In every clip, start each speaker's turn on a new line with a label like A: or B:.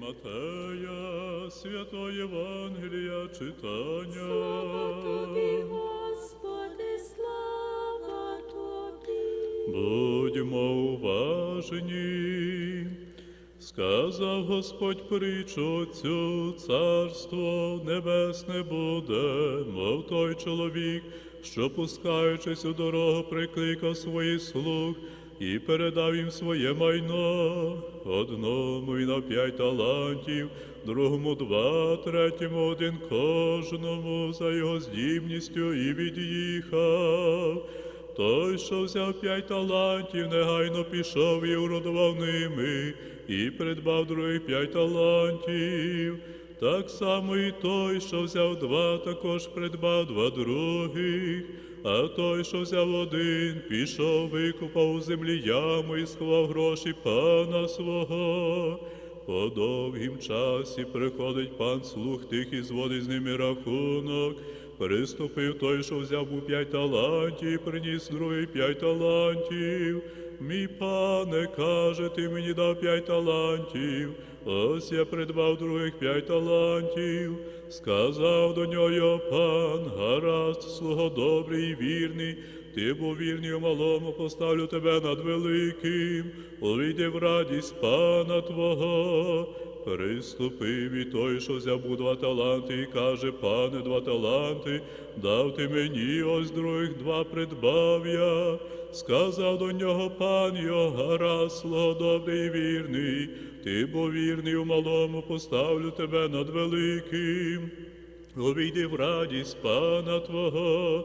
A: Матея, Святої Євангелія читання.
B: Тобі, Господи, слава Тобі.
A: Будьмо уважні. Сказав Господь притчу цю, царство небесне буде, мов той чоловік, що, пускаючись у дорогу, прикликав своїх слуг і передав їм своє майно. Одному й на п'ять талантів, другому два, третьому один кожному за його здібністю і від'їхав. Той, що взяв п'ять талантів, негайно пішов і уродував ними, і придбав других п'ять талантів. Так само і той, що взяв два, також придбав два других. А той, що взяв один, пішов, викупав у землі яму і сховав гроші пана свого. По довгім часі приходить пан слух тих і зводить з ними рахунок. Приступив той, що взяв у п'ять талантів, приніс другий п'ять талантів. Мій пане, каже, ти мені дав п'ять талантів. Ось я придбав других п'ять талантів. Сказав до нього пан, гаразд, слуго добрий і вірний. Ти був вірний у малому, поставлю тебе над великим. Увійди в радість пана твого. Приступив і той, що взяв два таланти, і каже, пане, два таланти, дав ти мені, ось других два придбав я. Сказав до нього пан його, гаразд, добрий вірний. Ти був вірний у малому, поставлю тебе над великим. Увійди в радість пана Твого,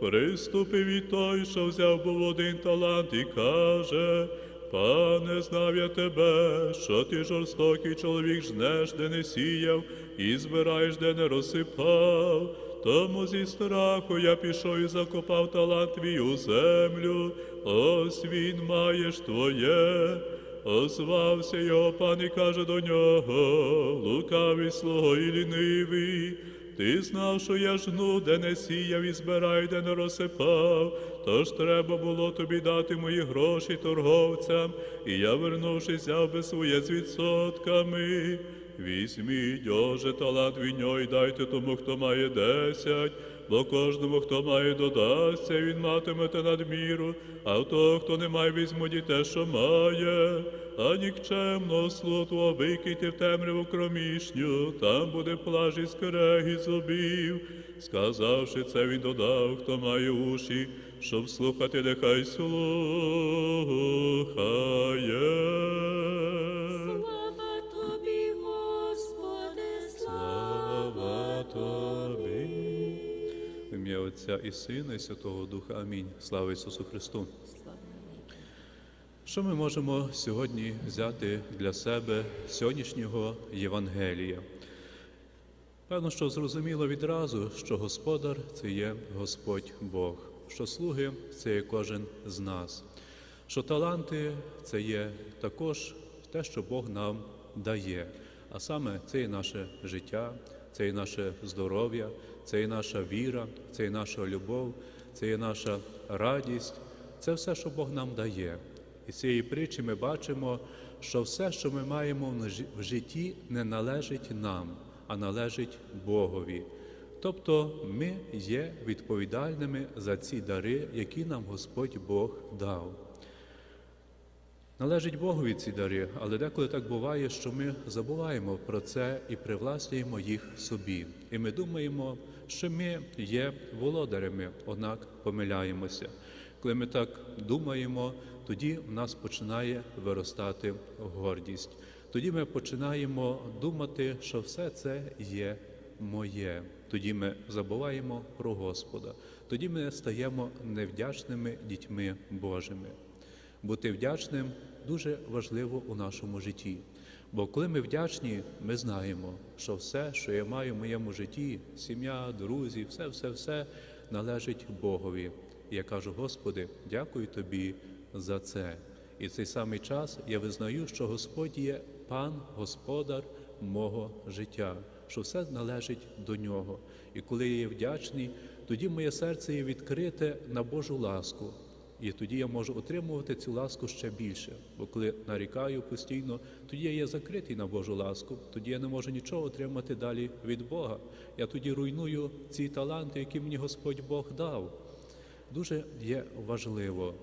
A: приступив і той, що взяв був один талант, і каже, Пане, знав я тебе, що ти жорстокий чоловік жнеш, де не сіяв, і збираєш, де не розсипав. Тому зі страху я пішов і закопав талант твій у землю, ось він маєш твоє. Озвався його пан і каже до нього, лукавий слуго і лінивий. Ти знав, що я жну, де не сіяв і збираю, де не розсипав. Тож треба було тобі дати мої гроші торговцям, і я, вернувшись, взяв би своє з відсотками. Візьміть, Оже, талант від і дайте тому, хто має десять, бо кожному, хто має, додасться, він матимете надміру, а в того, хто не має, візьмуть і те, що має, а нікчемного слугу викийте в темряву кромішню, там буде плаж із скрег і зубів. Сказавши це, він додав, хто має уші, щоб слухати, нехай слухає.
B: Слава Тобі, Господи, слава
A: Тобі. В ім'я Отця і Сина, і Святого Духа. Амінь. Слава Ісусу Христу. Що ми можемо сьогодні взяти для себе сьогоднішнього Євангелія? Певно, що зрозуміло відразу, що Господар це є Господь Бог, що слуги це є кожен з нас, що таланти це є також те, що Бог нам дає. А саме це є наше життя, це є наше здоров'я, це є наша віра, це є наша любов, це є наша радість, це все, що Бог нам дає. І з цієї притчі ми бачимо, що все, що ми маємо в житті, не належить нам, а належить Богові. Тобто ми є відповідальними за ці дари, які нам Господь Бог дав. Належить Богові ці дари, але деколи так буває, що ми забуваємо про це і привласнюємо їх собі. І ми думаємо, що ми є володарями, однак помиляємося. Коли ми так думаємо, тоді в нас починає виростати гордість. Тоді ми починаємо думати, що все це є моє. Тоді ми забуваємо про Господа. Тоді ми стаємо невдячними дітьми Божими. Бути вдячним дуже важливо у нашому житті. Бо коли ми вдячні, ми знаємо, що все, що я маю в моєму житті, сім'я, друзі, все, все, все належить Богові. І я кажу, Господи, дякую Тобі за це. І в цей самий час я визнаю, що Господь є пан, господар мого життя, що все належить до нього. І коли я є вдячний, тоді моє серце є відкрите на Божу ласку. І тоді я можу отримувати цю ласку ще більше. Бо коли нарікаю постійно, тоді я є закритий на Божу ласку, тоді я не можу нічого отримати далі від Бога. Я тоді руйную ці таланти, які мені Господь Бог дав. Дуже є важливо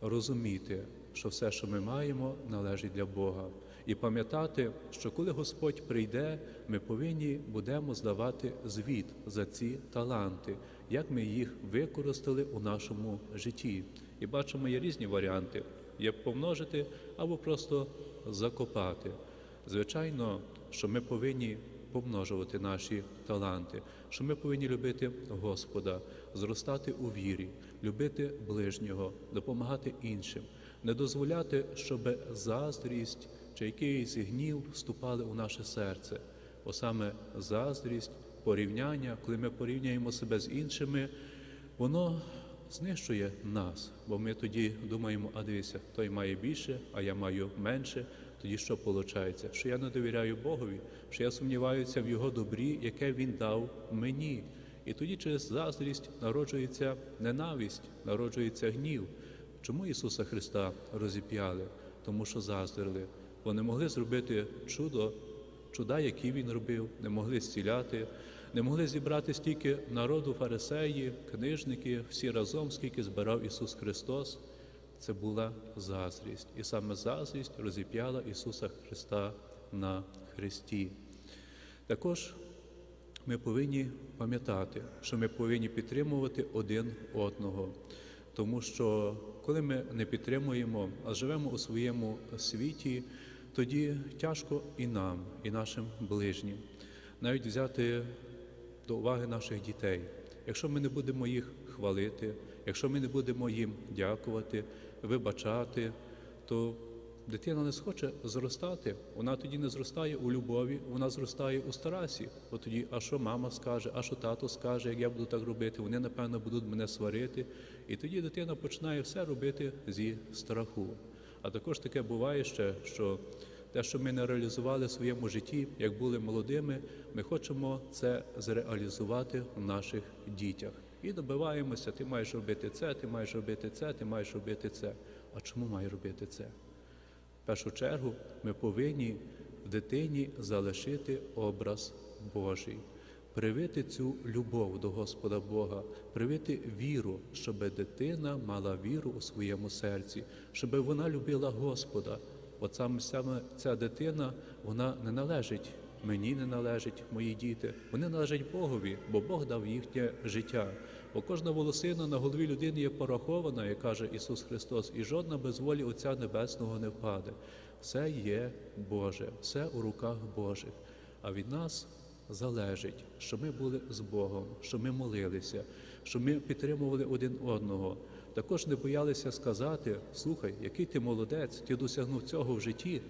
A: розуміти, що все, що ми маємо, належить для Бога. І пам'ятати, що коли Господь прийде, ми повинні будемо здавати звіт за ці таланти, як ми їх використали у нашому житті. І бачимо, є різні варіанти: є помножити або просто закопати. Звичайно, що ми повинні помножувати наші таланти, що ми повинні любити Господа, зростати у вірі, любити ближнього, допомагати іншим, не дозволяти, щоб заздрість чи якийсь гнів вступали у наше серце. Бо саме заздрість, порівняння, коли ми порівняємо себе з іншими, воно знищує нас, бо ми тоді думаємо, а дивися, той має більше, а я маю менше. Тоді що виходить? Що я не довіряю Богові, що я сумніваюся в Його добрі, яке Він дав мені. І тоді через заздрість народжується ненависть, народжується гнів. Чому Ісуса Христа розіп'яли? Тому що заздрили. Бо не могли зробити чудо, чуда, які Він робив, не могли зціляти, не могли зібрати стільки народу, фарисеї, книжники, всі разом, скільки збирав Ісус Христос. Це була заздрість. І саме заздрість розіп'яла Ісуса Христа на Христі. Також ми повинні пам'ятати, що ми повинні підтримувати один одного. Тому що коли ми не підтримуємо, а живемо у своєму світі, тоді тяжко і нам, і нашим ближнім. Навіть взяти до уваги наших дітей. Якщо ми не будемо їх хвалити, якщо ми не будемо їм дякувати, вибачати, то дитина не схоче зростати. Вона тоді не зростає у любові, вона зростає у старасі. Бо тоді, а що мама скаже, а що тато скаже, як я буду так робити, вони, напевно, будуть мене сварити. І тоді дитина починає все робити зі страху. А також таке буває ще, що те, що ми не реалізували в своєму житті, як були молодими, ми хочемо це зреалізувати в наших дітях. І добиваємося, ти маєш робити це, ти маєш робити це, ти маєш робити це. А чому має робити це? Першу чергу ми повинні в дитині залишити образ Божий, привити цю любов до Господа Бога, привити віру, щоб дитина мала віру у своєму серці, щоб вона любила Господа. От саме ця дитина, вона не належить мені, не належить мої діти. Вони належать Богові, бо Бог дав їхнє життя. Бо кожна волосина на голові людини є порахована, як каже Ісус Христос, і жодна без волі Отця Небесного не впаде. Все є Боже, все у руках Божих. А від нас залежить, що ми були з Богом, що ми молилися, що ми підтримували один одного. Також не боялися сказати: слухай, який ти молодець, ти досягнув цього в житті.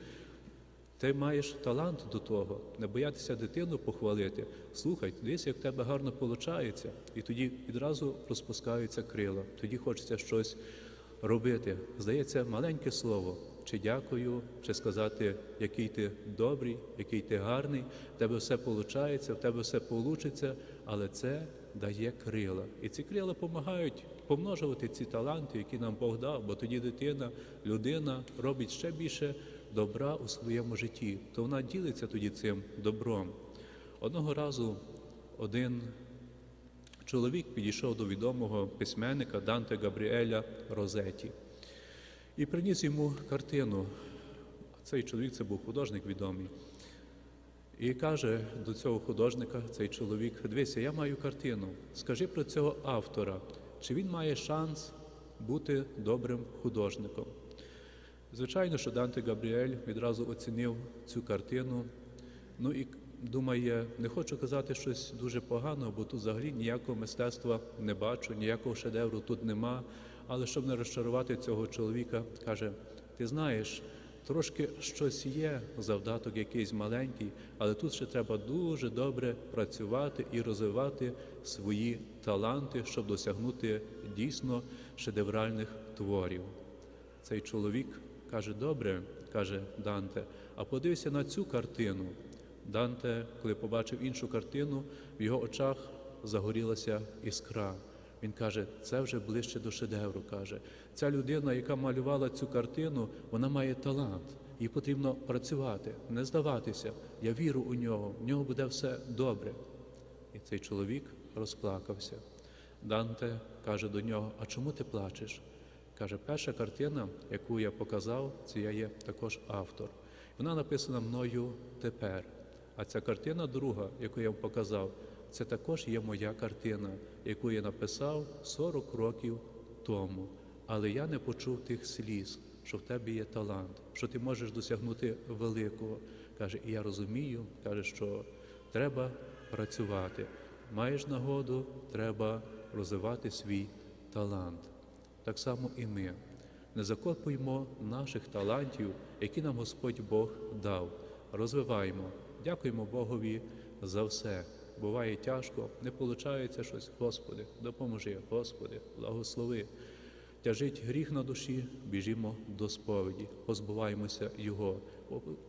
A: Ти маєш талант до того, не боятися дитину похвалити. Слухай, дивись, як в тебе гарно виходить, і тоді відразу розпускаються крила. Тоді хочеться щось робити. Здається, маленьке слово, чи дякую, чи сказати, який ти добрий, який ти гарний, в тебе все виходить, в тебе все вийде, але це дає крила. І ці крила допомагають помножувати ці таланти, які нам Бог дав, бо тоді дитина, людина робить ще більше добра у своєму житті, то вона ділиться тоді цим добром. Одного разу один чоловік підійшов до відомого письменника Данте Габріеля Розеті і приніс йому картину. Цей чоловік це був художник відомий. І каже до цього художника, цей чоловік, дивися, я маю картину. Скажи про цього автора, чи він має шанс бути добрим художником. Звичайно, що Данте Габріель відразу оцінив цю картину. Ну і думає, не хочу казати щось дуже погано, бо тут взагалі ніякого мистецтва не бачу, ніякого шедевру тут нема. Але щоб не розчарувати цього чоловіка, каже: ти знаєш, трошки щось є, завдаток якийсь маленький, але тут ще треба дуже добре працювати і розвивати свої таланти, щоб досягнути дійсно шедевральних творів. Цей чоловік каже: добре, каже Данте, а подивися на цю картину. Данте, коли побачив іншу картину, в його очах загорілася іскра. Він каже, це вже ближче до шедевру. каже. Ця людина, яка малювала цю картину, вона має талант. Їй потрібно працювати, не здаватися. Я вірю у нього, в нього буде все добре. І цей чоловік розплакався. Данте каже до нього: А чому ти плачеш? Каже, перша картина, яку я показав, це я є також автор. Вона написана мною тепер. А ця картина друга, яку я вам показав, це також є моя картина, яку я написав 40 років тому. Але я не почув тих сліз, що в тебе є талант, що ти можеш досягнути великого. Каже, і я розумію, каже, що треба працювати. Маєш нагоду, треба розвивати свій талант. Так само і ми. Не закопуємо наших талантів, які нам Господь Бог дав. Розвиваємо. Дякуємо Богові за все. Буває тяжко, не виходить щось. Господи, допоможи, Господи, благослови. Тяжить гріх на душі, біжімо до сповіді, позбуваємося Його.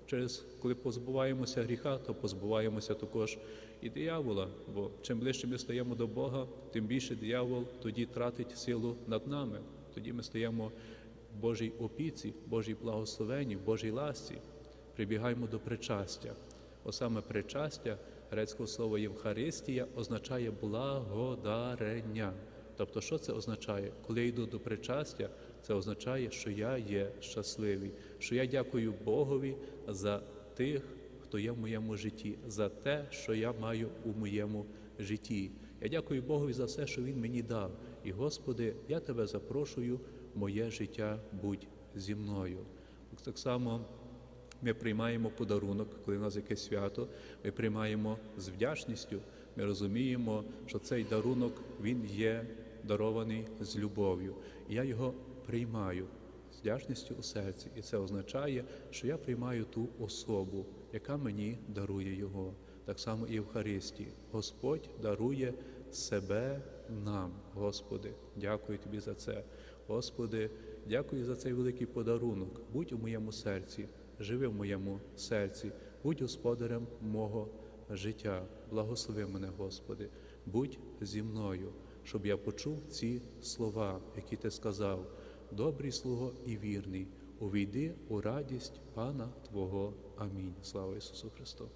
A: Через коли позбуваємося гріха, то позбуваємося також і диявола. Бо чим ближче ми стаємо до Бога, тим більше диявол тоді тратить силу над нами. Тоді ми стаємо в Божій опіці, Божій благословенні, Божій ласці. Прибігаємо до причастя. О саме причастя грецького слова Євхаристія означає благодарення. Тобто, що це означає? Коли я йду до причастя, це означає, що я є щасливий, що я дякую Богові за тих, хто є в моєму житті, за те, що я маю у моєму житті. Я дякую Богові за все, що Він мені дав. І, Господи, я тебе запрошую, моє життя будь зі мною. Так само ми приймаємо подарунок, коли в нас якесь свято, ми приймаємо з вдячністю. Ми розуміємо, що цей дарунок він є дарований з любов'ю. Я його приймаю з вдячністю у серці. І це означає, що я приймаю ту особу, яка мені дарує його. Так само і в Харисті. Господь дарує себе нам, Господи. Дякую Тобі за це. Господи, дякую за цей великий подарунок. Будь у моєму серці, живи в моєму серці, будь господарем мого життя. Благослови мене, Господи, будь зі мною, щоб я почув ці слова, які ти сказав. Добрий слуго і вірний, увійди у радість Пана Твого. Амінь. Слава Ісусу Христу!